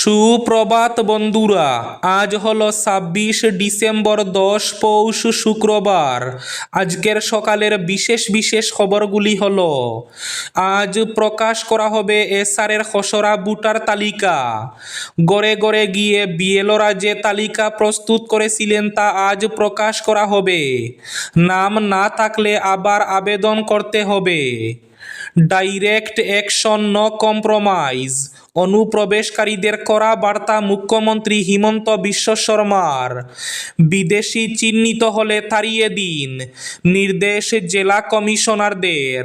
সুপ্রভাত বন্ধুরা, আজ হলো ছাব্বিশ ডিসেম্বর দশ পৌষ শুক্রবার। আজকের সকালের বিশেষ বিশেষ খবরগুলি হল, আজ প্রকাশ করা হবে এসআরের খসড়া বুটার তালিকা। গড়ে গড়ে গিয়ে বিএলওরা যে তালিকা প্রস্তুত করেছিলেন তা আজ প্রকাশ করা হবে। নাম না থাকলে আবার আবেদন করতে হবে। Direct action, no compromise. অনুপ্রবেশকারীদের করা বার্তা মুখ্যমন্ত্রী হিমন্ত বিশ্ব শর্মার। বিদেশি চিহ্নিত হলে তাড়িয়ে দিন, নির্দেশ জেলা কমিশনারদের।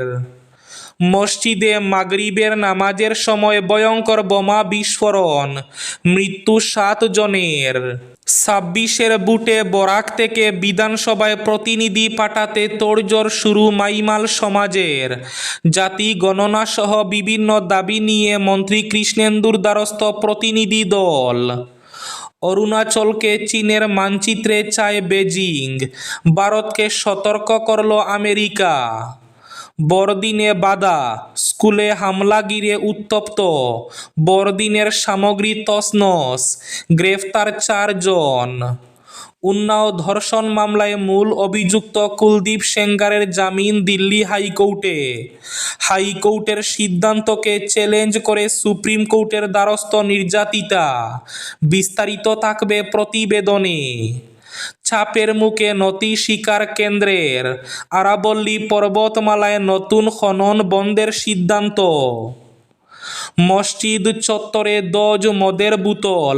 মসজিদে মাগরিবের নামাজের সময় ভয়ঙ্কর বোমা বিস্ফোরণ, মৃত্যু সাত জনের। ছাব্বিশের বুটে বরাক থেকে বিধানসভায় প্রতিনিধি পাঠাতে তোড়জোড় শুরু মাইমাল সমাজের। জাতি গণনা সহ বিভিন্ন দাবি নিয়ে মন্ত্রী কৃষ্ণেন্দুর দ্বারস্থ প্রতিনিধি দল। অরুণাচলকে চীনের মানচিত্রে চায় বেজিং। ভারতকে সতর্ক করল আমেরিকা। বড়দিনে বাধা, স্কুলে হামলা গিরে উত্তপ্ত। বড়দিনের সামগ্রী তসনস গ্রেফতার চারজন। উন্নাও ধর্ষণ মামলায় মূল অভিযুক্ত কুলদীপ সেঙ্গারের জামিন দিল্লি হাইকোর্টে। হাইকোর্টের সিদ্ধান্তকে চ্যালেঞ্জ করে সুপ্রিম কোর্টের দ্বারস্থ নির্যাতিতা। বিস্তারিত থাকবে প্রতিবেদনে। চাপের মুখে নতি শিকার কেন্দ্রের। আরাবল্লী পর্বতমালায় নতুন খনন বন্ধের সিদ্ধান্ত। মসজিদ চত্বরে দজ মদের বোতল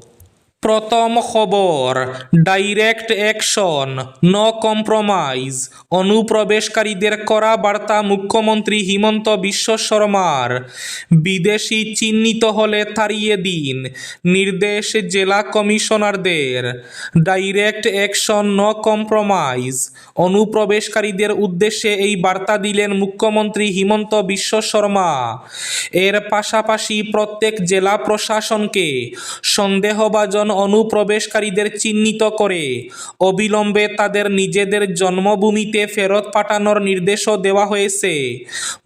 প্রথম খবর ডাইরেক্ট অ্যাকশন ন কম্প্রোমাইজ অনুপ্রবেশকারীদের করা বার্তা মুখ্যমন্ত্রী হিমন্ত বিশ্ব শর্মার। বিদেশি চিহ্নিত হলে তাড়িয়ে দিন, নির্দেশ জেলা কমিশনারদের। ডাইরেক্ট অ্যাকশন ন কম্প্রোমাইজ অনুপ্রবেশকারীদের উদ্দেশ্যে এই বার্তা দিলেন মুখ্যমন্ত্রী হিমন্ত বিশ্ব শর্মা। এর পাশাপাশি প্রত্যেক জেলা প্রশাসনকে সন্দেহভাজন অনুপ্রবেশকারীদের চিহ্নিত করে। অবিলম্বে তাদের নিজেদের জন্মভূমিতে ফেরত পাঠানোর নির্দেশও দেওয়া হয়েছে।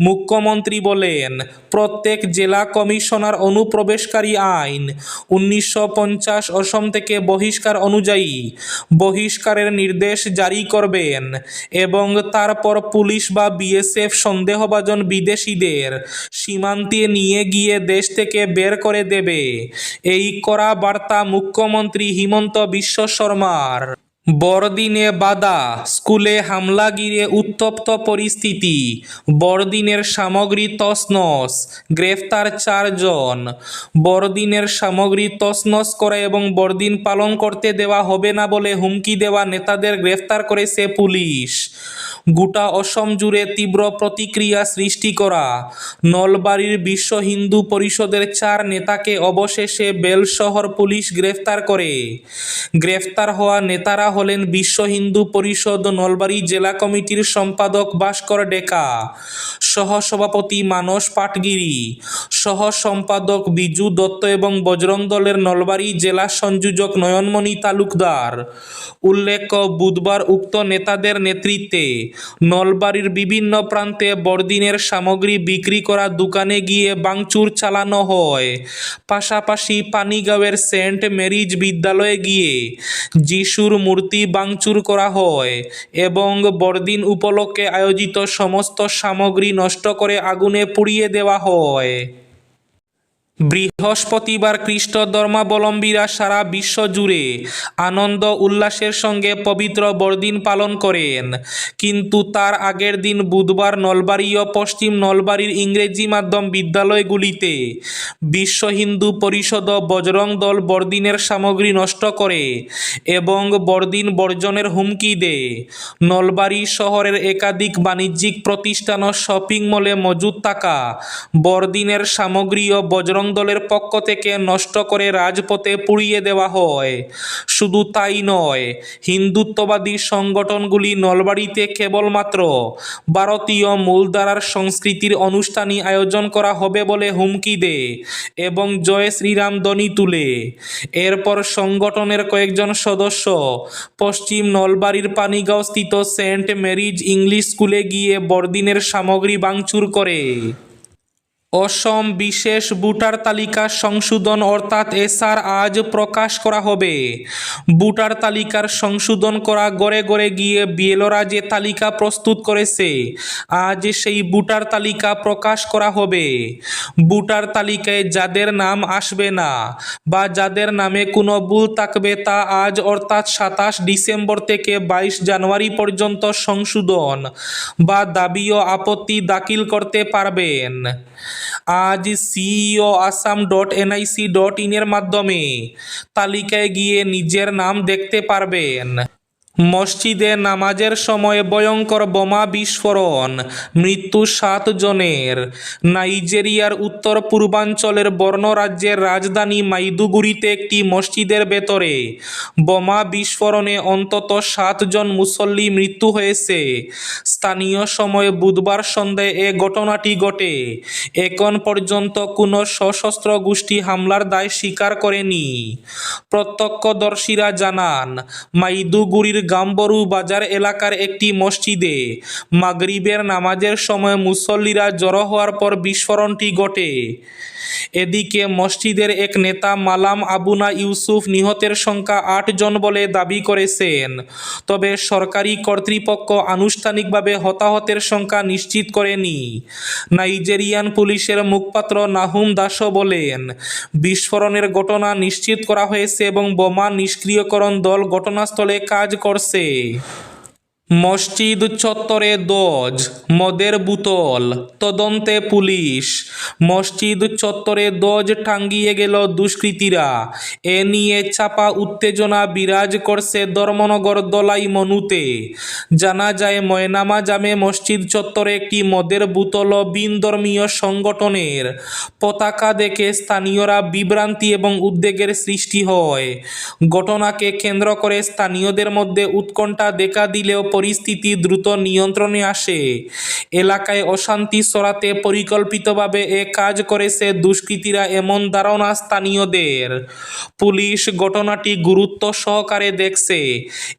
মুখ্যমন্ত্রী বলেন, প্রত্যেক জেলা কমিশনার অনুপ্রবেশকারী আইন উনিশশো পঞ্চাশ অসম থেকে বহিষ্কার অনুযায়ী বহিষ্কারের নির্দেশ জারি করবেন এবং তারপর পুলিশ বা বিএসএফ সন্দেহভাজন বিদেশিদের সীমান্তে নিয়ে গিয়ে দেশ থেকে বের করে দেবে। এই করা বার্তা মুখ্যমন্ত্রী হিমন্ত বিশ্ব শর্মার। বড়দিনে বাধা, স্কুলে হামলা গিরে উত্তপ্ত পরিস্থিতি। বড়দিনের সামগ্রী তছনছ, গ্রেফতার চারজন। বড়দিনের সামগ্রী তছনছ করা এবং বড়দিন পালন করতে দেওয়া হবে না বলে হুমকি দেওয়া নেতাদের গ্রেফতার করেছে পুলিশ। গোটা অসম জুড়ে তীব্র প্রতিক্রিয়া সৃষ্টি করা। নলবাড়ির বিশ্ব হিন্দু পরিষদের চার নেতাকে অবশেষে বেলশহর পুলিশ গ্রেফতার করে। গ্রেফতার হওয়া নেতারা হলেন বিশ্ব হিন্দু পরিষদ নলবাড়ি জেলা কমিটির সম্পাদক ভাস্কর ডেকা, সহসভাপতি মানস পাটগিরি সহ সম্পাদক বিজু দত্ত এবং বজরং দলের নলবাড়ি জেলা সংযোজক নয়নমণি তালুকদার। উল্লেখ্য, বুধবার উক্ত নেতাদের নেতৃত্বে নলবাড়ির বিভিন্ন প্রান্তে বড়দিনের সামগ্রী বিক্রি করা দোকানে গিয়ে বাংচুর চালানো হয়। পাশাপাশি পানিগাঁওয়ের সেন্ট মেরিজ বিদ্যালয়ে গিয়ে যিশুর মূর্তি বাংচুর করা হয় এবং বড়দিন উপলক্ষে আয়োজিত সমস্ত সামগ্রী নষ্ট করে আগুনে পুড়িয়ে দেওয়া হয়। বৃহস্পতিবার খ্রিস্ট ধর্মাবলম্বীরা সারা বিশ্ব জুড়ে আনন্দ উল্লাসের সঙ্গে পবিত্র বড়দিন পালন করেন। কিন্তু তার আগের দিন বুধবার নলবাড়ি ও পশ্চিম নলবাড়ির ইংরেজি মাধ্যম বিদ্যালয়গুলিতে বিশ্ব হিন্দু পরিষদ বজরং দল বড়দিনের সামগ্রী নষ্ট করে এবং বড়দিন বর্জনের হুমকি দেয়। নলবাড়ি শহরের একাধিক বাণিজ্যিক প্রতিষ্ঠান ও শপিং মলে মজুদ থাকা বড়দিনের সামগ্রী ও বজরং বজরং দলের পক্ষ থেকে নষ্ট করে রাজপথে পুড়িয়ে দেওয়া হয়। শুধু তাই নয়, হিন্দুত্ববাদী সংগঠনগুলি নলবাড়িতে কেবলমাত্র ভারতীয় মূলধারার সংস্কৃতির অনুষ্ঠানই আয়োজন করা হবে বলে হুমকি দেয় এবং জয় শ্রীরাম ধ্বনি তুলে। এরপর সংগঠনের কয়েকজন সদস্য পশ্চিম নলবাড়ির পানিগাঁও স্থিত সেন্ট মেরিজ ইংলিশ স্কুলে গিয়ে বড়দিনের সামগ্রী ভাঙচুর করে। অসম বিশেষ ভোটার তালিকা সংশোধন অর্থাৎ এসআর আজ প্রকাশ করা হবে। ভোটার তালিকার সংশোধন করা গড়ে গড়ে গিয়ে বিএলওরা যে তালিকা প্রস্তুত করেছে, আজ সেই ভোটার তালিকা প্রকাশ করা হবে। ভোটার তালিকায় যাদের নাম আসবে না বা যাদের নামে কোনো ভুল থাকবে তা আজ অর্থাৎ সাতাশ ডিসেম্বর থেকে বাইশ জানুয়ারি পর্যন্ত সংশোধন বা দাবি ও আপত্তি দাখিল করতে পারবেন। আজ CEO Assam dot NIC dot ইনের মাধ্যমে তালিকায় গিয়ে নিজের নাম দেখতে পারবেন। মসজিদে নামাজের সময় ভয়ঙ্কর বোমা বিস্ফোরণ, মৃত্যু সাত জনের। নাইজেরিয়ার উত্তর পূর্বাঞ্চলের বর্ণ রাজ্যের রাজধানী মাইদুগুড়িতে একটি মসজিদের ভেতরে বোমা বিস্ফোরণে অন্তত সাতজন মুসল্লি মৃত্যু হয়েছে। স্থানীয় সময়ে বুধবার সন্ধ্যায় এ ঘটনাটি ঘটে। এখন পর্যন্ত কোনো সশস্ত্র গোষ্ঠী হামলার দায় স্বীকার করেনি। প্রত্যক্ষদর্শীরা জানান মাইদুগুড়ির গাম্বরু বাজার এলাকার একটি মসজিদে মাগরিবের নামাজের সময় মুসল্লিরা জড়ো হওয়ার পর বিস্ফোরণটি ঘটে। এদিকে মসজিদের এক নেতা মালাম আবুনা ইউসুফ নিহতের সংখ্যা আট জন বলে দাবি করেছেন। তবে সরকারি কর্তৃপক্ষ আনুষ্ঠানিকভাবে হতাহতের সংখ্যা নিশ্চিত করেনি। নাইজেরিয়ান পুলিশের মুখপাত্র নাহুম দাসও বলেন, বিস্ফোরণের ঘটনা নিশ্চিত করা হয়েছে এবং বোমা নিষ্ক্রিয়করণ দল ঘটনাস্থলে কাজ করছে torcer. মসজিদ চত্বরে দজ, মদের বোতল, তদন্তে পুলিশ। মসজিদ চত্বরে দজ টাঙ্গিয়ে গেল দুষ্কৃতীরা। এ নিয়ে চাপা উত্তেজনা বিরাজ করছে ধর্মনগর দলাই মনুতে। জানা যায়, ময়নামা জামে মসজিদ চত্বরে একটি মদের বোতল বিনধর্মীয় সংগঠনের পতাকা দেখে স্থানীয়রা বিভ্রান্তি এবং উদ্বেগের সৃষ্টি হয়। ঘটনাকে কেন্দ্র করে স্থানীয়দের মধ্যে উৎকণ্ঠা দেখা দিলেও পরিস্থিতি দ্রুত নিয়ন্ত্রণে আসে। এলাকায় অশান্তি সরাতে পরিকল্পিতভাবে এ কাজ করেছে দুষ্কৃতীরা এমন ধারণা স্থানীয়দের। পুলিশ ঘটনাটি গুরুত্ব সহকারে দেখছে।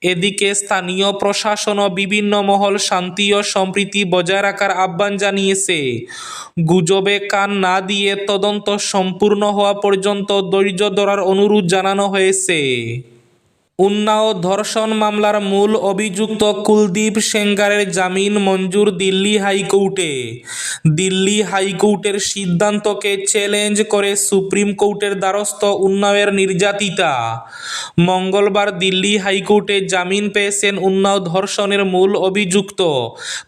এদিকে স্থানীয় প্রশাসনও বিভিন্ন মহল শান্তি ও সম্প্রীতি বজায় রাখার আহ্বান জানিয়েছে। গুজবে কান না দিয়ে তদন্ত সম্পূর্ণ হওয়া পর্যন্ত ধৈর্য ধরার অনুরোধ জানানো হয়েছে। উন্নাও ধর্ষণ মামলার মূল অভিযুক্ত কুলদীপ সেঙ্গারের জামিন মঞ্জুর দিল্লি হাইকোর্টে। দিল্লি হাইকোর্টের সিদ্ধান্তকে চ্যালেঞ্জ করে সুপ্রিম কোর্টের দ্বারস্থ উন্নাওয়ের নির্যাতিতা। মঙ্গলবার দিল্লি হাইকোর্টে জামিন পেয়েছেন উন্নাও ধর্ষণের মূল অভিযুক্ত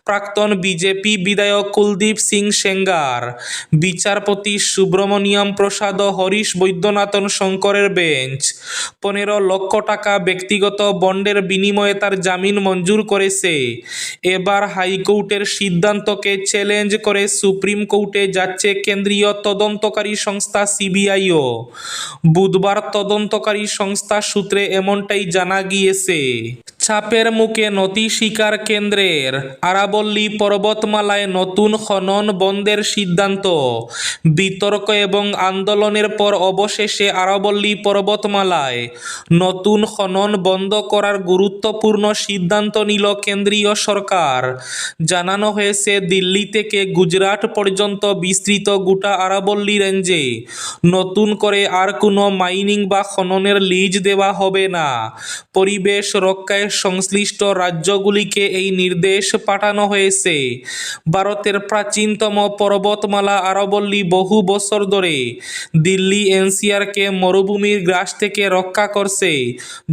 প্রাক্তন বিজেপি বিধায়ক কুলদীপ সিং সেঙ্গার। বিচারপতি সুব্রমণিয়াম প্রসাদ হরিশ বৈদ্যনাথন শঙ্করের বেঞ্চ। পনেরো লক্ষ টাকা ব্যক্তিগত বন্ডের বিনিময়ে তার জামিন মঞ্জুর করেছে। এবার হাইকোর্টের সিদ্ধান্তকে চ্যালেঞ্জ করে সুপ্রিম কোর্টে যাচ্ছে কেন্দ্রীয় তদন্তকারী সংস্থা সিবিআইও। বুধবার তদন্তকারী সংস্থা সূত্রে এমনটাই জানা গিয়েছে। চাপের মুখে নথি স্বীকার কেন্দ্রের আরাবল্লী পর্বতমালায় নতুন খনন বন্ধের সিদ্ধান্ত। বিতর্ক এবং আন্দোলনের পর অবশেষে আরাবল্লী পর্বতমালায় নতুন খনন বন্ধ করার গুরুত্বপূর্ণ সিদ্ধান্ত নিল কেন্দ্রীয় সরকার। জানানো হয়েছে, দিল্লি থেকে গুজরাট পর্যন্ত বিস্তৃত গোটা আরাবল্লী রেঞ্জে নতুন করে আর কোনো মাইনিং বা খননের লিজ দেওয়া হবে না। পরিবেশ রক্ষায় সংশ্লিষ্ট রাজ্যগুলিকে এই নির্দেশ পাঠানো হয়েছে। ভারতের প্রাচীনতম পর্বতমালা আরবল্লী বহু বছর ধরে দিল্লি এনসিআরকে মরুভূমির গ্রাস থেকে রক্ষা করছে,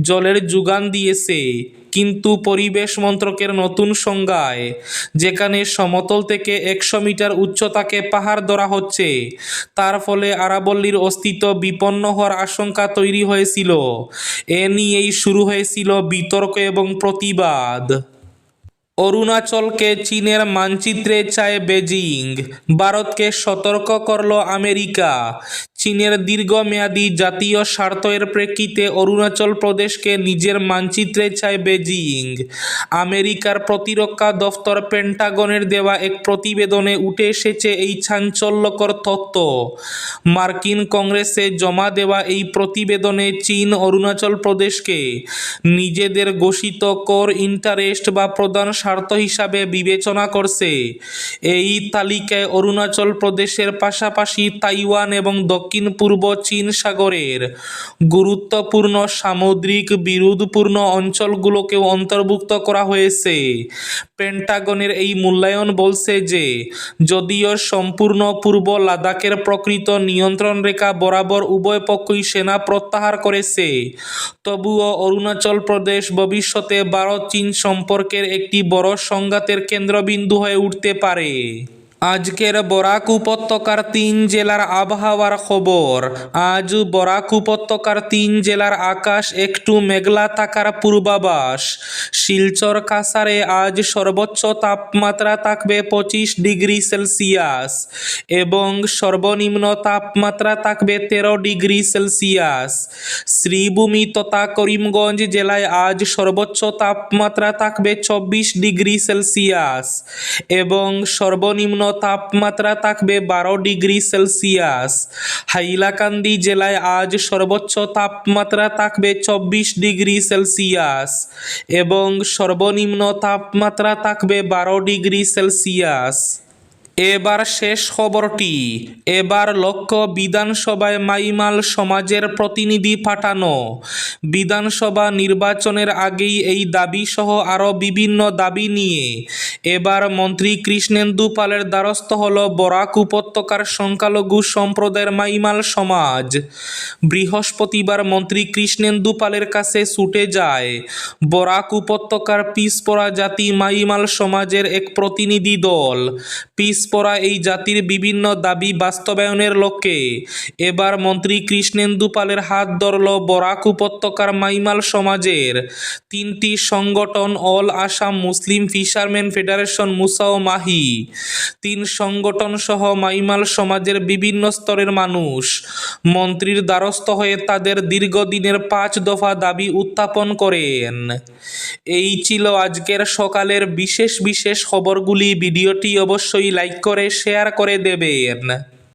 জলের যোগান দিয়েছে। কিন্তু পরিবেশ মন্ত্রকের নতুন সংজ্ঞায়, যেখানে সমতল থেকে একশো মিটার উচ্চতাকে পাহাড় ধরা হচ্ছে, তার ফলে আরাবল্লীর অস্তিত্ব বিপন্ন হওয়ার আশঙ্কা তৈরি হয়েছিল। এ নিয়েই শুরু হয়েছিল বিতর্ক এবং প্রতিবাদ। অরুণাচলকে চীনের মানচিত্রে চায় বেজিং, ভারতকে সতর্ক করল আমেরিকা চীনের দীর্ঘমেয়াদী জাতীয় স্বার্থের প্রেক্ষিতে অরুণাচল প্রদেশকে নিজের মানচিত্রে চায় বেজিং। আমেরিকার প্রতিরক্ষা দফতর পেন্টাগনের দেওয়া এক প্রতিবেদনে উঠে এসেছে এই চাঞ্চল্যকর তথ্য। মার্কিন কংগ্রেসে জমা দেওয়া এই প্রতিবেদনে চীন অরুণাচল প্রদেশকে নিজেদের ঘোষিত কর ইন্টারেস্ট বা প্রধান স্বার্থ হিসাবে বিবেচনা করছে। এই তালিকায় অরুণাচল প্রদেশের পাশাপাশি তাইওয়ান এবং দক্ষিণ পূর্ব চীন সাগরের। গুরুত্বপূর্ণ সামুদ্রিক বিরোধপূর্ণ অঞ্চলগুলোকেও অন্তর্ভুক্ত করা হয়েছে। পেন্টাগনের এই মূল্যায়ন বলছে যে, যদিও সম্পূর্ণ পূর্ব লাদাখের প্রকৃত নিয়ন্ত্রণ রেখা বরাবর উভয় পক্ষই সেনা প্রত্যাহার করেছে, তবুও অরুণাচল প্রদেশ ভবিষ্যতে ভারত চীন সম্পর্কের একটি বড় সংঘাতের কেন্দ্রবিন্দু হয়ে উঠতে পারে। আজকের বরাক উপত্যকার তিন জেলার আবহাওয়ার খবর। আজ বরাক উপত্যকার তিন জেলার আকাশ একটু মেঘলা থাকার পূর্বাভাস। শিলচর কাসারে আজ সর্বোচ্চ তাপমাত্রা থাকবে পঁচিশ ডিগ্রি সেলসিয়াস এবং সর্বনিম্ন তাপমাত্রা থাকবে তেরো ডিগ্রি সেলসিয়াস। শ্রীভূমি তথা করিমগঞ্জ জেলায় আজ সর্বোচ্চ তাপমাত্রা থাকবে চব্বিশ ডিগ্রি সেলসিয়াস এবং সর্বনিম্ন তাপমাত্রা থাকবে বারো ডিগ্রি সেলসিয়াস। হাইলাকান্দি জেলায় আজ সর্বোচ্চ তাপমাত্রা থাকবে চব্বিশ ডিগ্রি সেলসিয়াস এবং সর্বনিম্ন তাপমাত্রা থাকবে বারো ডিগ্রি সেলসিয়াস। এবার শেষ খবরটি। এবার লক্ষ্য বিধানসভায় মাইমাল সমাজের প্রতিনিধি পাঠানো। বিধানসভা নির্বাচনের আগেই এই দাবি সহ আরও বিভিন্ন দাবি নিয়ে। এবার মন্ত্রী কৃষ্ণেন্দু পালের দ্বারস্থ হল বরাক উপত্যকার সংখ্যালঘু সম্প্রদায়ের মাইমাল সমাজ। বৃহস্পতিবার মন্ত্রী কৃষ্ণেন্দু পালের কাছে ছুটে যায় বরাক উপত্যকার পিসপরা জাতি মাইমাল সমাজের এক প্রতিনিধি দল। পিসপরা এই জাতির বিভিন্ন দাবি বাস্তবায়নের লক্ষ্যে এবার মন্ত্রী কৃষ্ণেন্দু পালের হাত ধরল বরাক উপত্যকার মাইমাল সমাজের। তিনটি সংগঠন all Assam Muslim fisherman federation মুসা ও মাহি। তিন সংগঠন সহ মাইমাল সমাজের বিভিন্ন স্তরের মানুষ। মন্ত্রীর দ্বারস্থ হয়ে তাদের দীর্ঘদিনের পাঁচ দফা দাবি উত্থাপন করেন। এই ছিল আজকের সকালের বিশেষ বিশেষ খবরগুলি। ভিডিওটি অবশ্যই লাইক করে শেয়ার করে দেবেন।